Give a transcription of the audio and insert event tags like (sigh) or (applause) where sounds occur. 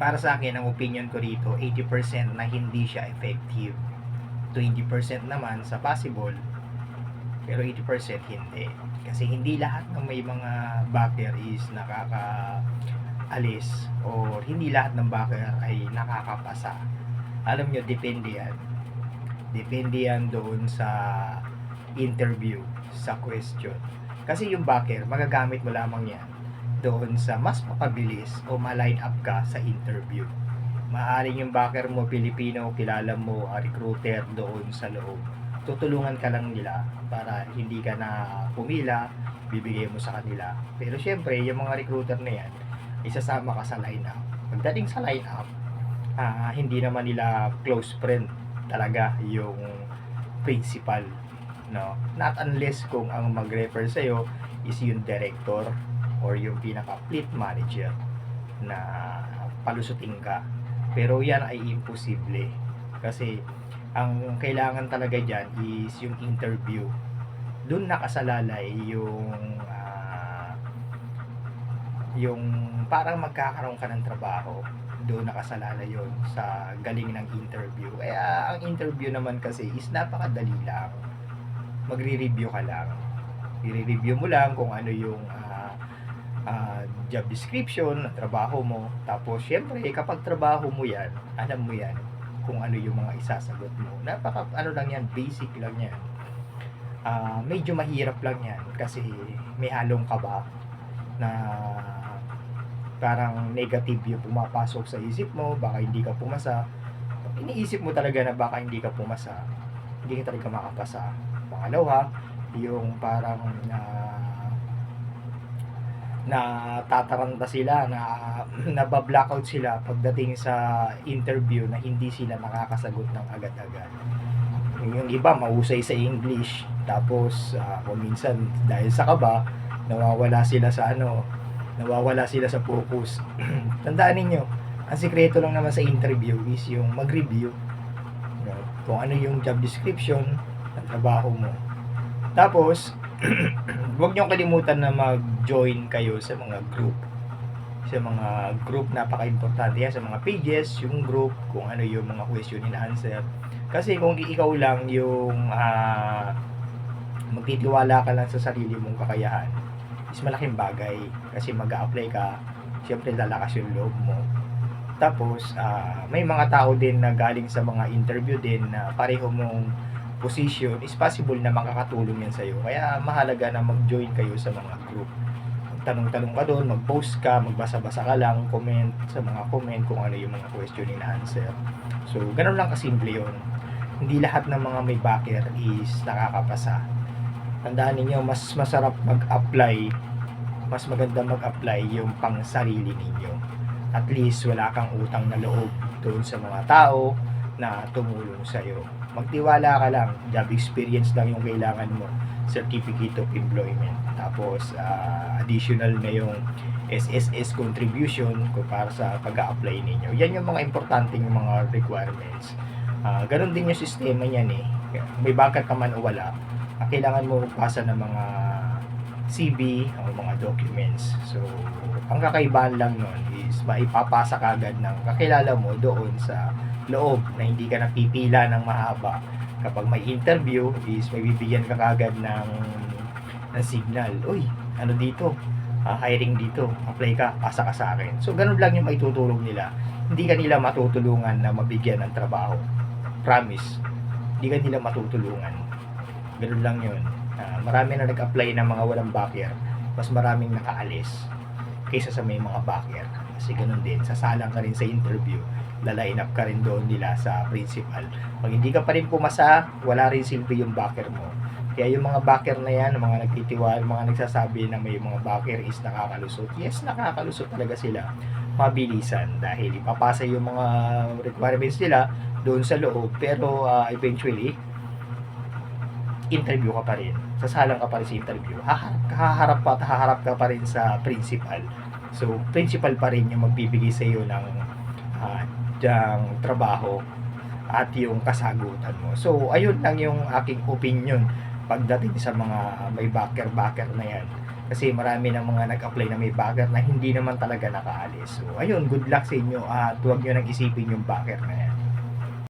para sa akin, ang opinion ko rito, 80% na hindi siya effective. 20% naman sa possible, pero 80% hindi. Kasi hindi lahat ng may mga backer is nakaka-alis or hindi lahat ng backer ay nakakapasa. Alam nyo, depende yan. Depende yan doon sa interview, sa question. Kasi yung backer, magagamit mo lamang yan doon sa mas mapabilis o ma-line up ka sa interview. Maaring yung backer mo, Pilipino, kilala mo, a recruiter doon sa loob. Tutulungan ka lang nila para hindi ka na pumila, bibigay mo sa kanila. Pero syempre, yung mga recruiter na yan, isasama ka sa line up. Pagdating sa line up, ah, hindi naman nila close friend talaga yung principal no not unless kung ang mag-refer sa is yung director or yung pinaka fleet manager na palusutin ka pero yan ay imposible kasi ang kailangan talaga dyan is yung interview doon nakasalalay yung ah, yung parang magkakaroon ka ng trabaho doon nakasalala yon sa galing ng interview. Kaya ang interview naman kasi is napakadali lang. Magre-review ka lang. I-review mo lang kung ano yung ah, job description ng trabaho mo. Tapos, syempre, kapag trabaho mo yan, alam mo yan kung ano yung mga isasagot mo. Napaka, ano lang yan, basic lang yan. Ah, medyo mahirap lang yan kasi may halong kaba na parang negative yung pumapasok sa isip mo, baka hindi ka pumasa. Iniisip mo talaga na baka hindi ka pumasa, hindi ka talaga makapasa. Pangalawa, yung parang na na tataranta sila, na (clears throat) nababblackout sila pagdating sa interview na hindi sila nakakasagot ng agad-agad. Yung iba, mahusay sa English. Tapos, ah, kung minsan, dahil sa kaba, nawawala sila sa ano, nawawala sila sa focus. (clears throat) Tandaan ninyo, ang sikreto lang naman sa interview is yung mag-review. No? Kung ano yung job description ng trabaho mo. Tapos, huwag niyong kalimutan na mag-join kayo sa mga group. Sa mga group, napaka-importante yan. Sa mga pages, yung group, kung ano yung mga question and answer. Kasi kung ikaw lang yung ah, magtitiwala ka lang sa sarili mong kakayahan, is malaking bagay kasi mag apply ka syempre lalakas yung loob mo tapos ah, may mga tao din na galing sa mga interview din na pareho mong position is possible na makakatulong yan sa'yo. Kaya mahalaga na mag-join kayo sa mga group. Tanong-tanong ka doon, mag-post ka, magbasa-basa ka lang, comment sa mga comment kung ano yung mga question and answer. So, ganun lang kasimple yun. Hindi lahat ng mga may backer is nakakapasa. Tandaan ninyo mas masarap mag-apply mas maganda mag-apply yung pang sarili ninyo. At least wala kang utang na loob doon sa mga tao na tumulong sa iyo magtiwala ka lang. Job experience lang yung kailangan mo. Certificate of employment. Tapos ah, additional na yung SSS contribution ko para sa pag-apply ninyo. Yan yung mga importante yung mga requirements. Ah, ganun din yung sistema niyan eh. May bakat ka man o wala ah, kailangan mo magpasa ng mga CV o mga documents. So, ang kakaibahan lang nun is maipapasa ka agad ng kakilala mo doon sa loob na hindi ka napipila ng mahaba. Kapag may interview is may bibigyan ka kagad ng, ng signal. Uy, ano dito? Ah, hiring dito. Apply ka, pasa ka sa akin. So, ganun lang yung maitutulong nila. Hindi ka nila matutulungan na mabigyan ng trabaho. Promise. Hindi ka nila matutulungan. Ganun lang yun. Ah, marami na nag-apply ng mga walang backer. Mas maraming nakaalis kaysa sa may mga backer. Kasi ganun din. Sasalang ka rin sa interview. Lalain up ka rin doon nila sa principal. Pag hindi ka pa rin pumasa, wala rin silbi yung backer mo. Kaya yung mga backer na yan, mga nagtitiwala, mga nagsasabi na may mga backer is nakakalusot. Yes, nakakalusot talaga sila. Mabilisan dahil ipapasa yung mga requirements nila doon sa loob. Pero ah, eventually, interview ka pa rin. Sasalang ka pa rin sa interview. Haharap, haharap pa at haharap ka pa rin sa principal. So, principal pa rin yung magbibigay sa iyo ng ah, diyang trabaho at yung kasagutan mo. So, ayun lang yung aking opinion pagdating sa mga may backer-backer na yan. Kasi marami ng mga nag-apply na may backer na hindi naman talaga nakaalis. So, ayun, good luck sa inyo at huwag nyo nang isipin yung backer na yan.